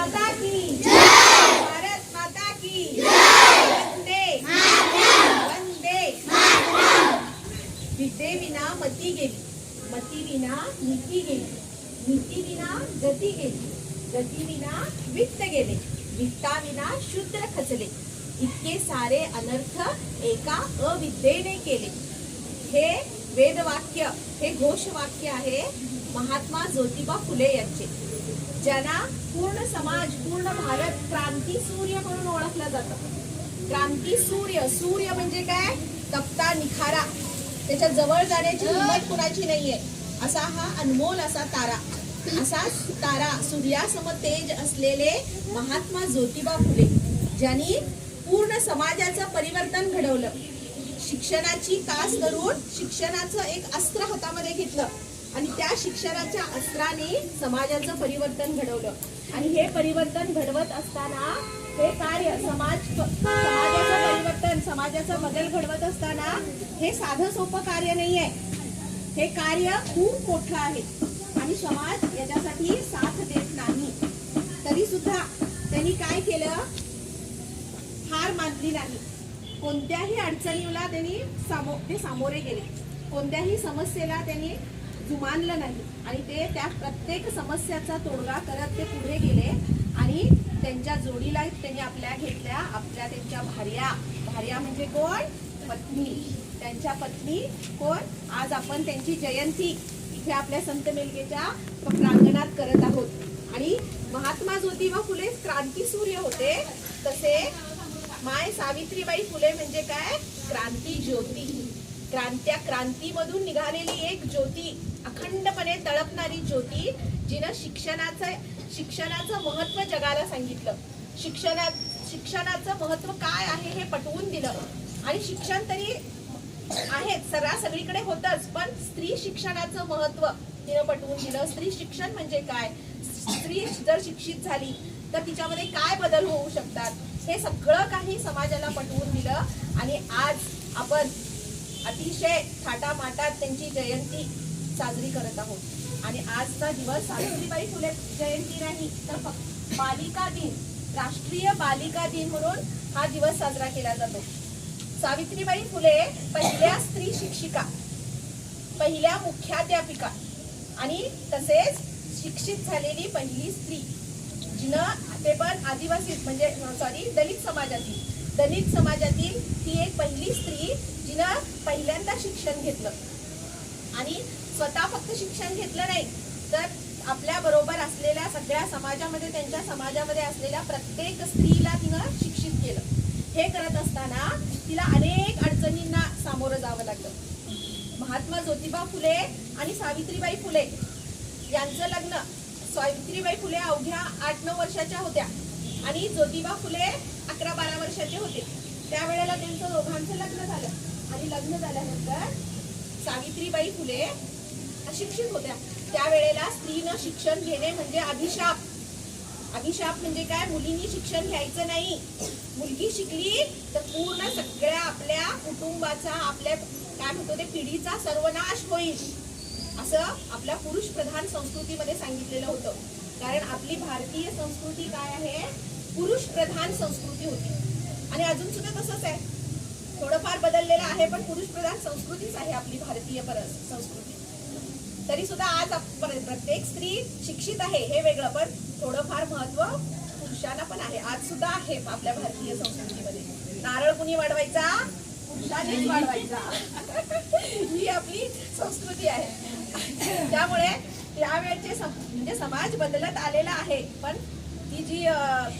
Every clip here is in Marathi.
माता की। भारत माता की। वंदे। वंदे। विद्येविना मती गेली। मतीविना नीती गेली। नीती विना गती गेली। गतीविना वित्त गेले। वित्ता विना शूद्र खचले। इतके सारे अनर्थ एका अविद्येने केले. हे वेदवाक्य हे घोषवाक्य आहे महात्मा ज्योतिबा फुले यांचे. ज्यांना पूर्ण समाज पूर्ण भारत क्रांती सूर्य म्हणून ओळखला जात. क्रांती सूर्य सूर्य म्हणजे काय? तपता निखारा. त्याच्याजवळ जाण्याची हिंमत कुणाची नाहीये. असा हा अनमोल असा तारा. असा तारा सूर्यासम तेज असलेले महात्मा ज्योतिबा फुले ज्यांनी पूर्ण समाजाचं परिवर्तन घडवलं. शिक्षणाची कास करून शिक्षणाचं एक अस्त्र हातामध्ये घेतलं. आणि त्या शिक्षणाच्या अस्त्राने समाजाचं परिवर्तन घडवलं. आणि हे परिवर्तन घडवत असताना हे कार्य समाज समाजाचं परिवर्तन समाजाचा बदल घडवत असताना हे साधं सोपं कार्य नाही आहे हे कार्य खूप मोठं आहे. आणि समाज याच्यासाठी साथ देत नाही. तरी सुद्धा त्यांनी काय केलं? हार मानली नाही. कोणत्याही अडचणीला त्यांनी सामो ते सामोरे गेले. कोणत्याही समस्येला त्यांनी जुमानलं नाही. आणि ते त्या प्रत्येक समस्याचा तोडगा करत ते पुढे गेले आणि त्यांच्या जोडीला त्यांनी आपल्या घेतल्या आपल्या त्यांच्या भार्या. भार्या म्हणजे कोण? पत्नी. त्यांच्या पत्नी कोण? आज आपण त्यांची जयंती इथे आपल्या संत मेलकेच्या प्रांगणात करत आहोत. आणि महात्मा ज्योतिबा फुले क्रांती सूर्य होते. तसे माय सावित्रीबाई फुले म्हणजे काय? क्रांती ज्योती. क्रांत्या क्रांतीमधून निघालेली एक ज्योती. अखंडपणे तळपणारी ज्योती जिनं शिक्षणाचं शिक्षणाचं महत्त्व जगाला सांगितलं. शिक्षणात शिक्षणाचं महत्त्व काय आहे हे पटवून दिलं. आणि शिक्षण तरी आहेच सगळ्या सगळीकडे होतच पण स्त्री शिक्षणाचं महत्त्व तिनं पटवून दिलं. स्त्री शिक्षण म्हणजे काय? स्त्री जर शिक्षित झाली तर तिच्यामध्ये काय बदल होऊ शकतात? हे सगळं काही समाजाला पटवून दिलं. आणि आज आपण अतिशय थाटामाटात त्यांची जयंती साजरी करत आहोत. आणि आजचा दिवस सावित्रीबाई फुले जयंती नाही तर फक्त बालिका दिन राष्ट्रीय बालिका दिन म्हणून हा दिवस साजरा केला जातो. सावित्रीबाई फुले पहिल्या स्त्री शिक्षिका पहिल्या मुख्याध्यापिका आणि तसेच शिक्षित झालेली पहिली स्त्री जिनं ते पण आदिवासी म्हणजे सॉरी दलित समाजातील दलित समाजातील ती एक पहिली स्त्री जिनं पहिल्यांदा शिक्षण घेतलं. आणि स्वतः फक्त शिक्षण घेतलं नाही तर आपल्या बरोबर असलेल्या सगळ्या समाजामध्ये त्यांच्या समाजामध्ये असलेल्या प्रत्येक स्त्रीला तिनं शिक्षित केलं. हे करत असताना तिला अनेक अडचणींना सामोरं जावं लागलं. महात्मा ज्योतिबा फुले आणि सावित्रीबाई फुले यांचं लग्न सावित्रीबाई फुले अवघ्या आठ नऊ वर्षाच्या होत्या आणि ज्योतिबा फुले अकरा बारा वर्षाचे होते. त्यावेळेला त्यांचं दोघांचं लग्न झालं आणि लग्न झाल्यानंतर सावित्रीबाई फुले अशिक्षित होत्या. त्यावेळेला स्त्रीनं शिक्षण घेणे म्हणजे अभिशाप. अभिशाप म्हणजे काय? मुलींनी शिक्षण घ्यायचं नाही. मुलगी शिकली तर पूर्ण सगळ्या आपल्या कुटुंबाचा आपल्या काय म्हणतो ते पिढीचा सर्वनाश होईल. असं आपल्या पुरुष प्रधान संस्कृतीमध्ये सांगितलेलं होतं. कारण आपली भारतीय संस्कृती काय आहे? पुरुष प्रधान संस्कृती होती. आणि अजून सुद्धा तसंच आहे. थोडंफार बदललेलं आहे पण पुरुष प्रधान संस्कृतीच आहे आपली भारतीय परस संस्कृती. तरी सुद्धा आज पर- प्रत्येक स्त्री शिक्षित आहे हे वेगळं पण थोडंफार महत्त्व पुरुषांना पण आहे. आज सुद्धा आहे आपल्या भारतीय संस्कृतीमध्ये. नारळ कुणी वाढवायचा? पुरुषांनीच वाढवायचा. ही आपली संस्कृती आहे. त्यामुळे यावेळचे म्हणजे समाज बदलत आलेला आहे पण ती जी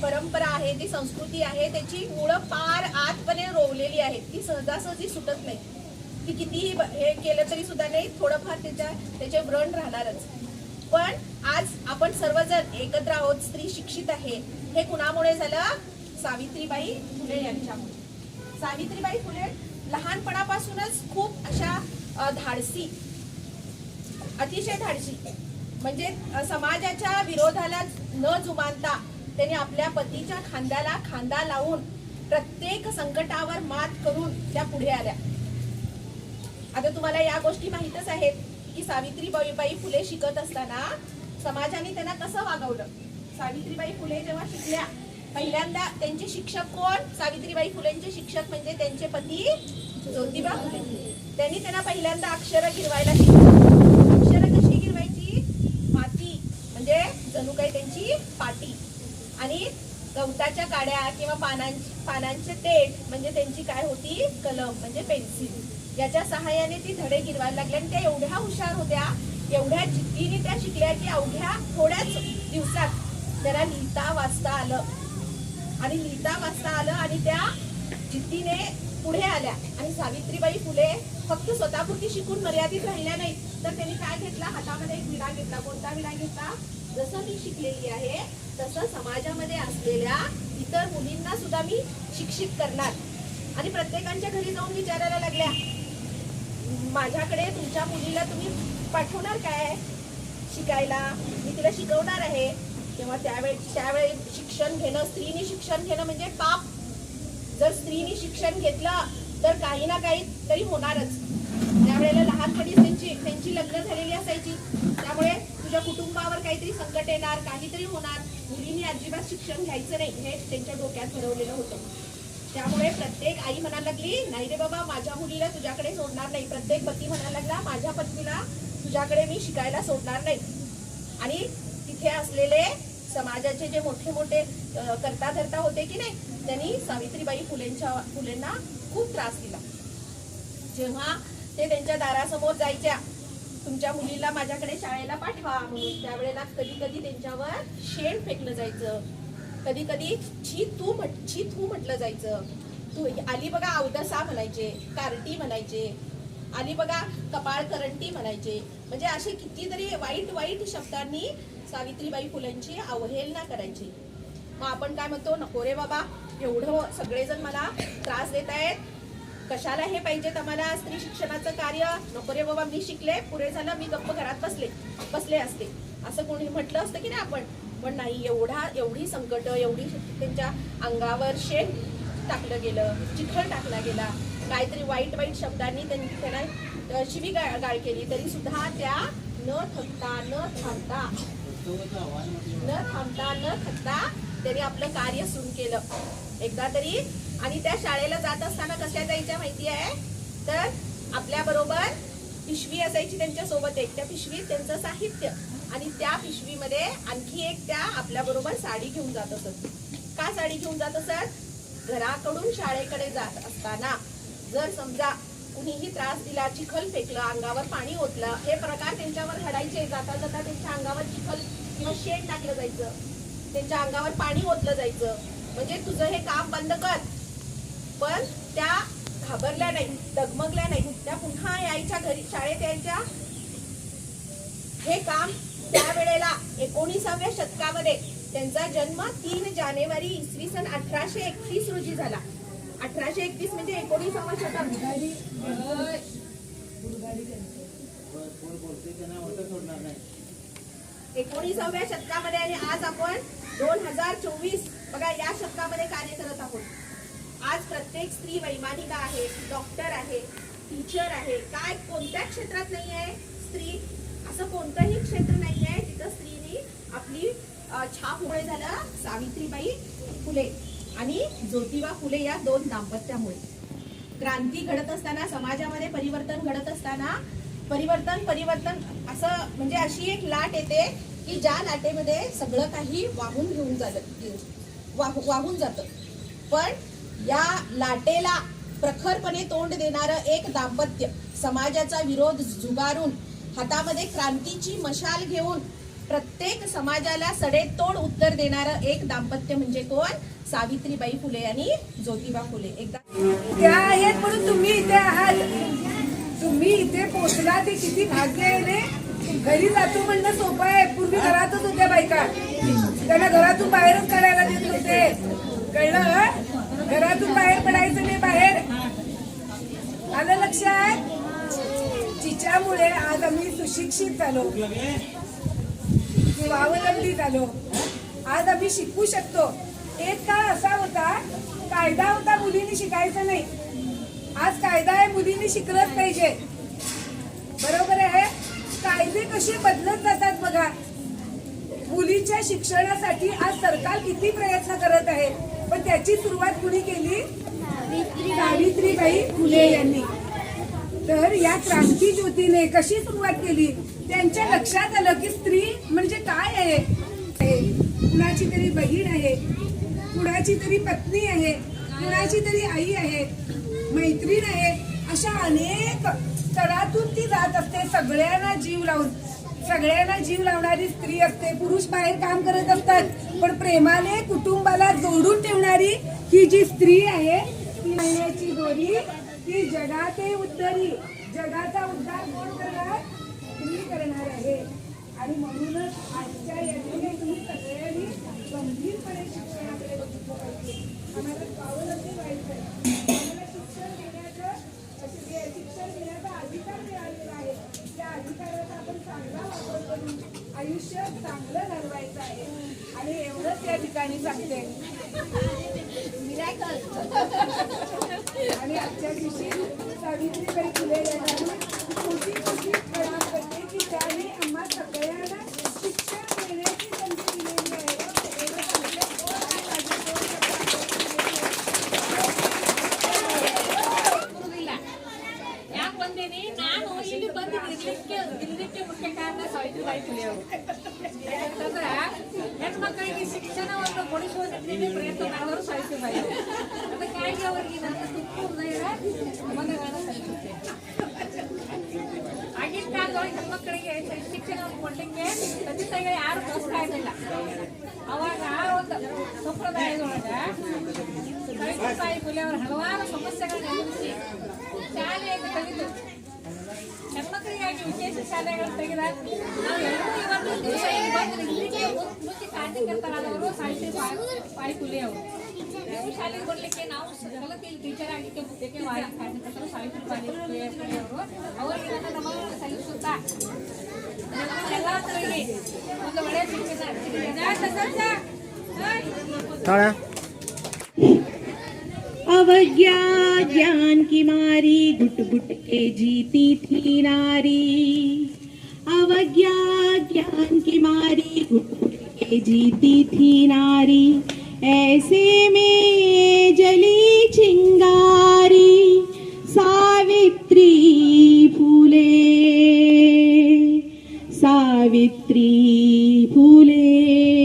परंपरा आहे ती संस्कृती आहे त्याची मुळं फार आतपणे रोवलेली आहे. ती सहजासहजी सुटत नाही. की कितीही हे केलं तरी सुद्धा नाही थोडंफार त्याच्या त्याचे व्रण राहणारच. पण आज आपण सर्वजण एकत्र आहोत स्त्री शिक्षित आहे हे कुणामुळे झालं? सावित्रीबाई फुले यांच्यामुळे. सावित्रीबाई फुले लहानपणापासूनच खूप अशा धाडसी. अतिशय धाडसी. म्हणजे समाजाच्या विरोधाला न जुमानता त्यांनी आपल्या पतीच्या खांद्याला खांदा लावून प्रत्येक संकटावर मात करून त्या पुढे आल्या. आता तुम्हाला या गोष्टी माहीतच आहेत की सावित्रीबाईबाई फुले शिकत असताना समाजाने त्यांना कसं वागवलं? सावित्रीबाई फुले जेव्हा शिकल्या पहिल्यांदा त्यांचे शिक्षक कोण? सावित्रीबाई फुलेंचे शिक्षक म्हणजे त्यांचे पती ज्योतिबा फुले. त्यांनी त्यांना पहिल्यांदा अक्षर गिरवायला शिकवलं. अक्षर कशी गिरवायची? माती म्हणजे जणू काही त्यांची पाटी. आणि गवताच्या काड्या किंवा पानांची पानांचे देठ म्हणजे त्यांची काय होती? कलम म्हणजे पेन्सिल. याच्या सहाय्याने ती धडे गिरवायला लागले आणि त्या एवढ्या हुशार होत्या एवढ्या जिद्दीने त्या शिकल्या की अवघ्या थोड्याच दिवसात त्याला लिहिता वाचता आलं. आणि लिहिता वाचता आलं आणि त्या जिद्दीने पुढे आल्या. आणि सावित्रीबाई फुले फक्त स्वतःपुरती शिकून मर्यादित राहिल्या नाहीत. तर त्यांनी काय घेतला? हातामध्ये एक विडा घेतला. कोणता विडा घेतला? जसं मी शिकलेली आहे तसं समाजामध्ये असलेल्या इतर मुलींना सुद्धा मी शिक्षित करणार. आणि प्रत्येकांच्या घरी जाऊन विचारायला लागल्या माझ्याकडे तुमच्या मुलीला तुम्ही पाठवणार काय शिकायला? मी तिला शिकवणार आहे. तेव्हा त्यावेळी त्यावेळी शिक्षण घेणं स्त्रीने शिक्षण घेणं म्हणजे पाप. जर स्त्रीने शिक्षण घेतलं तर काही ना काही तरी होणारच. त्यावेळेला लहानपणी त्यांची त्यांची लग्न झालेली असायची. त्यामुळे तुझ्या कुटुंबावर काहीतरी संकट येणार काहीतरी होणार. मुलींनी अजिबात शिक्षण घ्यायचं नाही हे त्यांच्या डोक्यात भरवलेलं होतं. त्यामुळे प्रत्येक आई म्हणायला लागली नाही रे बाबा माझ्या मुलीला तुझ्याकडे सोडणार नाही. प्रत्येक पती म्हणायला लागला माझ्या पत्नीला तुझ्याकडे मी शिकायला सोडणार नाही. आणि तिथे असलेले समाजाचे जे मोठे मोठे करता धरता होते की नाही त्यांनी सावित्रीबाई फुलेंच्या फुलेंना खूप त्रास दिला. जेव्हा ते त्यांच्या दारासमोर जायच्या तुमच्या मुलीला माझ्याकडे शाळेला पाठवा. म्हणून त्यावेळेला कधी कधी त्यांच्यावर शेण फेकलं जायचं. कधी कधी छी तू म्हट छी तू म्हटलं जायचं. तू आली बघा अवदसा म्हणायचे कार्टी म्हणायचे. आली बघा कपाळ करंटी म्हणायचे. म्हणजे असे कितीतरी वाईट वाईट शब्दांनी सावित्रीबाई फुलेंची अवहेलना करायची. मग आपण काय म्हणतो नको रे बाबा एवढं सगळेजण मला त्रास देत आहेत कशाला हे पाहिजेत आम्हाला स्त्री शिक्षणाचं कार्य नको रे बाबा मी शिकले पुरे झालं मी गप्प घरात बसले बसले असते. असं कोणी म्हटलं असतं की नाही आपण? पण नाही एवढा एवढी संकट एवढी त्यांच्या अंगावर शेण टाकलं गेलं चिखल टाकला गेला. काहीतरी वाईट वाईट शब्दांनी त्यांनी त्यांना शिवी गाळ केली. तरी सुद्धा त्या न थकता न थांबता न थांबता न थकता त्यांनी आपलं कार्य सुरू केलं. एकदा तरी आणि त्या शाळेला जात असताना कशा जायच्या माहिती आहे? तर आपल्या बरोबर पिशवी असायची त्यांच्यासोबत एक. त्या पिशवीत त्यांचं साहित्य. आणि त्या पिशवीमध्ये आणखी एक त्या आपल्या बरोबर साडी घेऊन जात असत. का साडी घेऊन जात असत? घराकडून शाळेकडे जात असताना. जर समजा कुणीही त्रास दिला चिखल फेकलं अंगावर पाणी ओतलं हे प्रकार त्यांच्यावर घडायचे. जाता जाता त्यांच्या अंगावर चिखल किंवा शेण टाकलं जायचं. त्यांच्या अंगावर पाणी ओतलं जायचं. म्हणजे तुझं हे काम बंद कर. पण त्या घाबरल्या नाही डगमगल्या नाही. त्या पुन्हा यायच्या घरी शाळेत यायच्या. हे काम त्यावेळेला एकोणीसाव्या शतकामध्ये त्यांचा जन्म तीन जानेवारी इसवी सन अठराशे एकतीस रोजी झाला. अठराशे एकतीस म्हणजे एकोणीसावं शतक. एकोणीसाव्या शतकामध्ये आणि आज आपण दोन हजार चोवीस बघा या शतकामध्ये कार्य करत आहोत. आज प्रत्येक स्त्री वैमानिका आहे डॉक्टर आहे टीचर आहे. काय कोणत्या क्षेत्रात नाही आहे स्त्री? असं कोणतंही क्षेत्र नाही आहे जिथं स्त्रीने आपली छाप उघडे झालं सावित्रीबाई फुले आणि ज्योतिबा फुले या दोन दाम्पत्यामुळे. क्रांती घडत असताना समाजामध्ये परिवर्तन घडत असताना परिवर्तन परिवर्तन. असं म्हणजे अशी एक लाट येते की ज्या लाटेमध्ये सगळं काही वाहून घेऊन जातं वाहू- वाहून जातं. पण या लाटेला प्रखरपणे तोंड देणारं एक दाम्पत्य समाजाचा विरोध झुगारून हातामध्ये क्रांतीची मशाल घेऊन प्रत्येक समाजाला सडेतोड उत्तर देणारं एक दाम्पत्य म्हणजे कोण? सावित्रीबाई फुले आणि ज्योतिबा फुले. एकदा त्या आहेत म्हणून तुम्ही इथे आहात. तुम्ही इथे पोचला ते किती भाग्य आहे रे? घरी जातो म्हणणं सोपं आहे. पूर्वी घरातच होत्या बायका. त्यांना घरातून बाहेरच करायला देत होते कळलं घरातून बाहेर पडायचं नाही बाहेर. आलं लक्षात? तिच्यामुळे आज आम्ही सुशिक्षित झालो. स्वावलंबी झालो. आज आम्ही शिकू शकतो. एक काळ असा होता कायदा होता मुलींनी शिकायचं नाही. आज कायदा आहे मुलींनी शिकलंच पाहिजे. बरोबर आहे? कायदे कसे बदलत जातात बघा. मुलीच्या शिक्षणासाठी आज सरकार किती प्रयत्न करत आहे. पण त्याची सुरुवात कुणी केली? सावित्रीबाई फुले यांनी. तर या क्रांती ज्योतीने कशी सुरुवात केली? त्यांच्या लक्षात आलं की स्त्री म्हणजे काय आहे? कुणाची तरी बहीण आहे. कुणाची तरी पत्नी आहे. कुणाची तरी आई आहे. मैत्रीण आहे अशा अनेक तळातून ती जात असते. सगळ्यांना जीव लावून सगळ्यांना जीव लावणारी स्त्री असते. पुरुष बाहेर काम करत असतात. पण प्रेमाने कुटुंबाला जोडून ठेवणारी ही जी स्त्री आहे ती महिन्याची दोरी ती जगाते उद्धरी. जगाचा उद्धार कोण करणार? स्त्री करणार आहे. आणि म्हणूनच आजच्या यादीने तुम्ही सगळ्यांनी गंभीरपणे शिक्षणाकडे बघितलं पाहिजे. आम्हाला स्वावलंबी व्हायचं आहे आम्हाला शिक्षण घेण्याचं असे- शिक्षण घेण्याचा अधिकार मिळालेला आहे. त्या अधिकाराचा आपण चांगला वापर करून आयुष्य चांगलं घडवायचं आहे. आणि एवढंच या ठिकाणी सांगते. आणि आजच्या दिवशी सावित्रीबाई ಆಯ್ತು ಹೆಣ್ಮಕ್ಳಿಗೆ ಶಿಕ್ಷಣವನ್ನು ಕೊಡಿಸುವ ನಿಟ್ಟಿನ ಪ್ರಯತ್ನ ಮಾಡಿದ್ರು ಸಾಹಿತ್ಯ ಅದಕ್ಕಾಗಿ ಅವರಿಗೆ ನನ್ನ ತುಪ್ಪು ಹೃದಯದ ಮನಗಳನ್ನು ಸಲ್ಲಿಸುತ್ತೆ ಆಗಿನ ಕಾಲದಲ್ಲಿ ಹೆಣ್ಮಕ್ಕಳಿಗೆ ಶಿಕ್ಷಣವನ್ನು ಕೊಡ್ಲಿಕ್ಕೆ ತಂದೆ ತಾಯಿಗಳು ಯಾರು ಪ್ರೋತ್ಸಾಹ ಇರಲಿಲ್ಲ. ಅವಾಗ ಆ ಒಂದು ಸಂಪ್ರದಾಯದೊಳಗೆ ಕವಿತಾ ತಾಯಿ ಕುಲಿ ಹಲವಾರು ಸಮಸ್ಯೆಗಳನ್ನ ಎದುರಿಸಿ ಶಾಲೆಯನ್ನು ತೆಗೆದು ಹೆಣ್ಮಕ್ಳಿಗಾಗಿ ವಿಶೇಷ ಶಾಲೆಗಳು ತೆಗೆದ ನಾವು ಇವತ್ತು ದಿವಸ ಇಲ್ಲಿಗೆ ಮುಖ್ಯ ಕಾರ್ಯಕರ್ತರಾದವರು ಸಾಹಿತ್ಯ ಪಾಳಿಕುಲಿ ಅವರು. ನೀವು ಶಾಲೆಗೆ ಬರಲಿಕ್ಕೆ ನಾವು ಕಲಿತು ಇಲ್ಲಿ ಟೀಚರ್ ಆಗಲಿಕ್ಕೆ ಮುಖ್ಯಕ್ಕೆ ಕಾರ್ಯಕರ್ತರು ಸಾಹಿತ್ಯ ಪಾಳಿಕುಲಿ ಅವರು, ಅವರಿಗೆ ನಮನ ಸಲ್ಲಿಸುತ್ತಾ ಎಲ್ಲರಿಗೂ ಒಂದು ಒಳ್ಳೆಯ ಶಿಕ್ಷಣ अवज्ञा ज्ञान की मारी घुट घुट के जीती थी नारी। अवज्ञा ज्ञान की मारी घुट घुट के जीती थी नारी। ऐसे में जली चिंगारी सावित्री फूले। सावित्री फूले।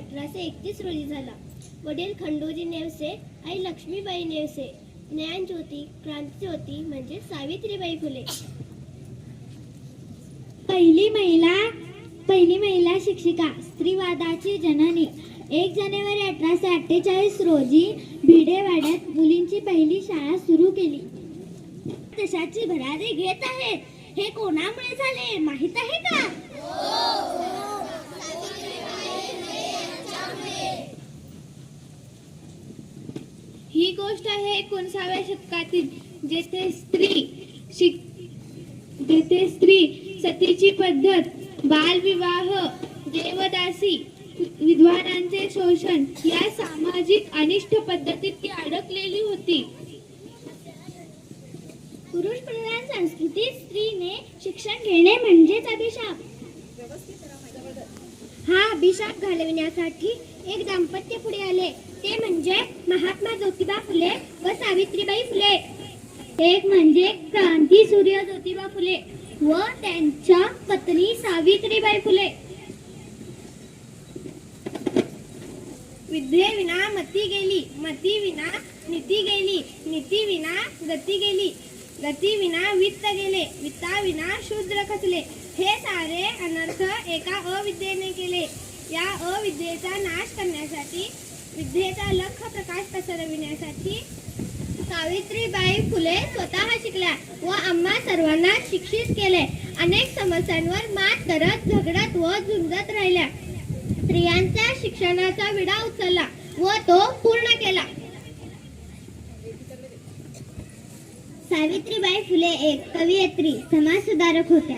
अठराशे एकतीस रोजी झाला. वडील खंडोजी नेवसे आई लक्ष्मीबाई नेवसे ज्ञानज्योती क्रांतीज्योती म्हणजे सावित्रीबाई फुले. पहिली महिला पहिली महिला शिक्षिका स्त्रीवादाची जननी. एक जानेवारी अठराशे अठ्ठेचाळीस रोजी भिडेवाड्यात मुलींची पहिली शाळा सुरू केली. देशाची भरारी घेत आहेत. हे कोणामुळे झाले? माहीत आहे का? ही गोष्ट आहे एकोणसाव्या शतकातील जेथे स्त्री शिक जेथे स्त्री सतीची पद्धत बालविवाह देवदासी विद्वानांचे शोषण या सामाजिक अनिष्ट पद्धतीत ती अडकलेली होती. पुरुष प्रधान संस्कृतीत स्त्रीने शिक्षण घेणे म्हणजेच अभिशाप. हा अभिशाप घालविण्यासाठी एक दाम्पत्य पुढे आले. ते म्हणजे महात्मा ज्योतिबा फुले व सावित्रीबाई फुले. एक म्हणजे क्रांती सूर्य ज्योतिबा फुले व त्यांच्या पत्नी सावित्रीबाई फुले. विद्येविना मती गेली मती विना नीती गेली नीती विना गती गेली गती विना वित्त गेले वित्ता विना शूद्र खचले. हे सारे अनर्थ एका अविद्येने केले. या अविद्येचा नाश करण्यासाठी विद्येचा लख प्रकाश पसरविण्यासाठी सावित्रीबाई फुले स्वतः शिकल्या व आम्हा सर्वांना शिक्षित केले. अनेक समस्यांवर मात करत झगडत व झुंजत राहिल्या. स्त्रियांच्या शिक्षणाचा विडा उचलला व तो पूर्ण केला. सावित्रीबाई फुले एक कवयित्री समाजसुधारक होत्या.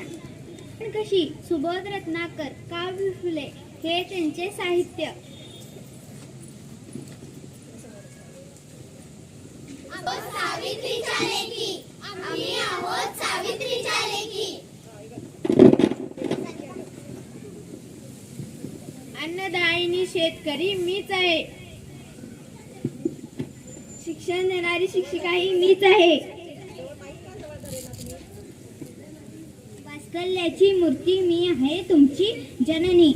पण कशी? सुबोध रत्नाकर काव्य फुले हे त्यांचे साहित्य सावित्रीच्या लेखी आम्ही आहोत सावित्रीच्या लेखी अन्नदायिनी शेतकरी मीच आहे. शिक्षण देणारी शिक्षिकाही मीच आहे. वास्कल्याची मूर्ती मी आहे तुमची जननी.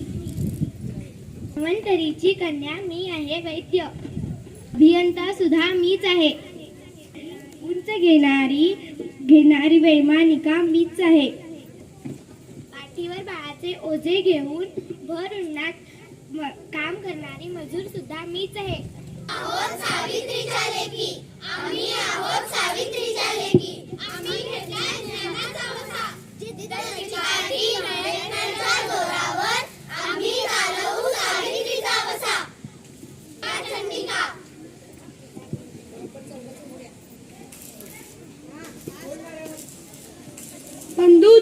धन्वंतरीची कन्या मी आहे वैद्य. अभियंता सुद्धा मीच आहे. घेणारी घेणारी वैमानिका मीच आहे. पाठीवर बाळाचे ओझे घेऊन भर उन्हात काम करणारी मजूर सुद्धा मीच आहे. आहोत सावित्रीच्या लेखी आम्ही आहोत सावित्रीच्या लेखी आम्ही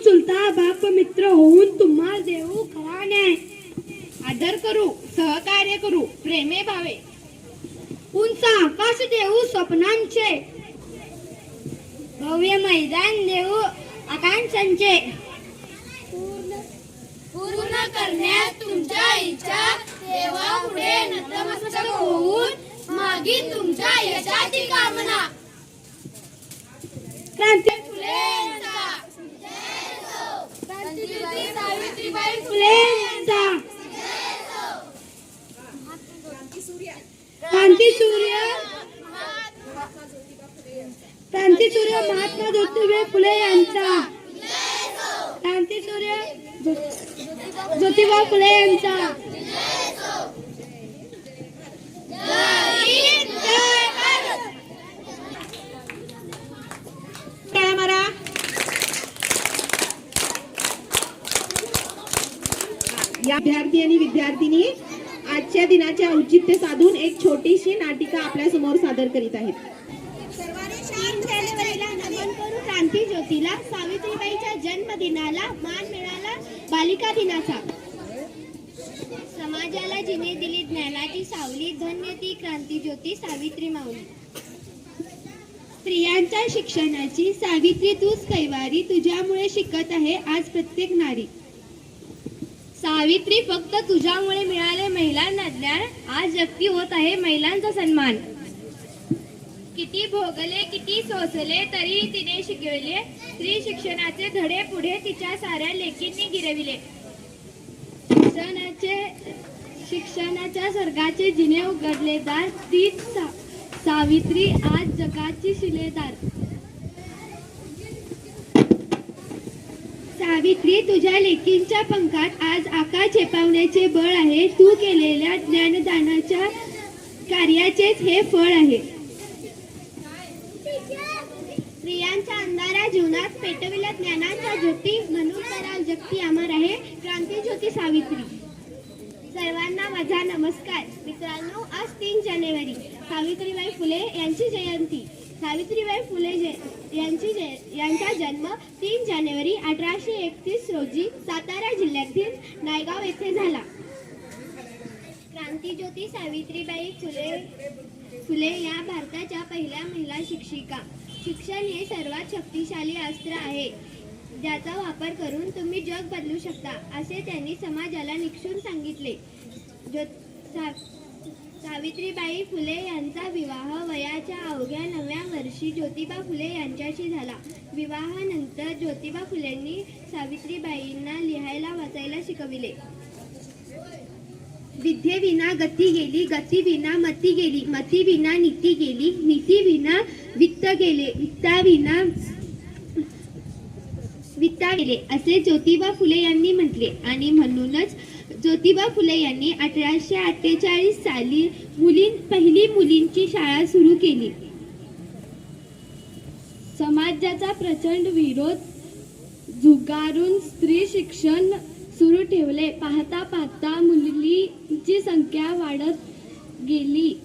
चुलता बाप मित्र होऊन तुम्हाला देऊ खरा न्याय. आदर करू सहकार्य करू प्रेमे भावे. उंच आकाश देऊ स्वप्नांचे. भव्य मैदान देऊ आकांक्षांचे. पूर्ण करण्यात तुमच्या इच्छा. देवा पुढे नतमस्तक होऊन मागील तुमच्या यशाची कामना. क्रांती फुलेंचा क्रांतिज्योती सावित्रीबाई फुलेंचा क्रांती सूर्य क्रांती सूर्य महात्मा ज्योतिबा फुले यांचा. क्रांती सूर्य ज्योतिबा फुले यांचा टाळ्या मारा या विद्यार्थी आणि विद्यार्थिनी आजच्या दिनाचे औचित्य साधून एक छोटीशी नाटिका आपल्यासमोर सादर करीत आहेत. क्रांती ज्योतीला सावित्रीबाईच्या जन्मदिनाला मान मिळाला बालिका दिनाचा. समाजाला जिने दिली ज्ञानाची सावली धन्य ती क्रांती ज्योती सावित्री माऊली. स्त्रियांच्या शिक्षणाची सावित्री तूच कैवारी तुझ्यामुळे शिकत आहे आज प्रत्येक नारी. सावित्री फक्त तुझ्यामुळे मिळाले महिलांना ज्ञान. आज जगती होत आहे महिलांचा सन्मान. किती भोगले किती सोसले तरी तिने शिकविले. स्त्री शिक्षणाचे धडे पुढे तिच्या साऱ्या लेखींनी गिरविले. शिक्षणाचे शिक्षणाच्या स्वर्गाचे जिने उघडले दार तीच सा- सावित्री आज जगाची शिलेदार. सावित्री तुझ्या लेखींच्या पंखात आज आकाश झेपावण्याचे बळ आहे. तू केलेल्या ज्ञानदानाच्या कार्याचेच हे फळ आहे. स्त्रियांच्या अंधारा जीवनात पेटविल्या ज्ञानाच्या ज्योती म्हणून तर जगती अमर आहे. क्रांती ज्योती सावित्री. सर्वांना माझा नमस्कार. मित्रांनो आज तीन जानेवारी. सावित्रीबाई फुले यांची जयंती. सावित्रीबाई फुले जय यांची यांचा जन्म तीन जानेवारी अठराशे एकतीस रोजी सातारा जिल्ह्यातील नायगाव येथे झाला. क्रांतीज्योती सावित्रीबाई फुले फुले या भारताच्या पहिल्या महिला शिक्षिका. शिक्षण हे सर्वात शक्तिशाली अस्त्र आहे. ज्याचा वापर करून तुम्ही जग बदलू शकता असे त्यांनी समाजाला निक्षून सांगितले. ज्यो- सा- सावित्रीबाई फुले यांचा विवाह वयाच्या अवघ्या नव्या वर्षी ज्योतिबा फुले यांच्याशी झाला. विवाहानंतर ज्योतिबा फुलेंनी सावित्रीबाईंना लिहायला वाचायला शिकविले. विद्येविना गती गेली गतीविना मती गेली मतीविना नीती गेली नीतीविना वित्त गेले वित्ताविना वित्ता गेले असे ज्योतिबा फुले यांनी म्हटले. आणि म्हणूनच ज्योतिबा फुले यांनी अठराशे अठ्ठेचाळीस साली मुलीं पहिली मुलींची शाळा सुरू केली. समाजाचा प्रचंड विरोध झुगारून स्त्री शिक्षण सुरू ठेवले. पाहता पाहता मुलींची संख्या वाढत गेली.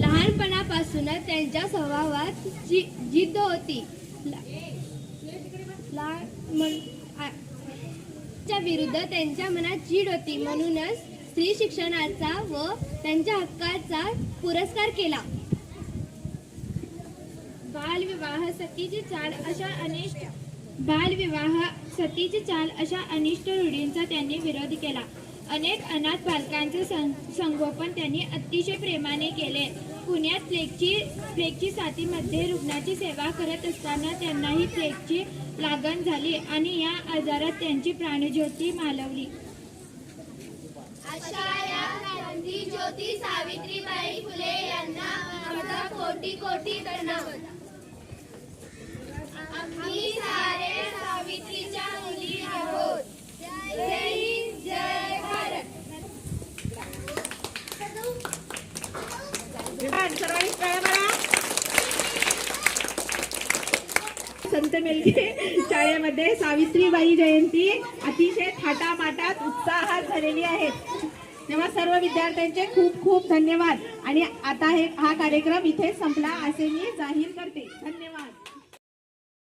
लहानपणापासूनच त्यांच्या स्वभावात जी जिद्द होती. ला- ला, च्या विरुद्ध त्यांच्या मनात चीड होती. म्हणूनच स्त्री शिक्षणाचा व त्यांच्या हक्काचा पुरस्कार केला. बालविवाह सतीची चाल अशा अनिष्ट बालविवाह सतीची चाल अशा अनिष्ट रूढींचा त्यांनी विरोध केला. अनेक अनाथ बालकांचे संगोपन त्यांनी अतिशय प्रेमाने केले. पुण्यात प्लेगची प्लेगची साथीमध्ये रुग्णाची सेवा करत असताना त्यांनाही प्लेगची लागण झाली आणि या आजारात त्यांची प्राणज्योती मालवली. अशा या क्रांती ज्योती सावित्रीबाई फुले यांना आमचा कोटी कोटी प्रणाम आम्ही सारे सावित्रीच्या मुली आहोत जय हिंद जय भारत सर्वांनी टाळ्या मारा. संत मेलगे शाळेमध्ये सावित्रीबाई जयंती अतिशय थाटामाटात उत्साहात झालेली आहे तेव्हा सर्व विद्यार्थ्यांचे खूप खूप धन्यवाद. आणि आता हे हा कार्यक्रम इथे संपला. असे मी जाहीर करते. धन्यवाद.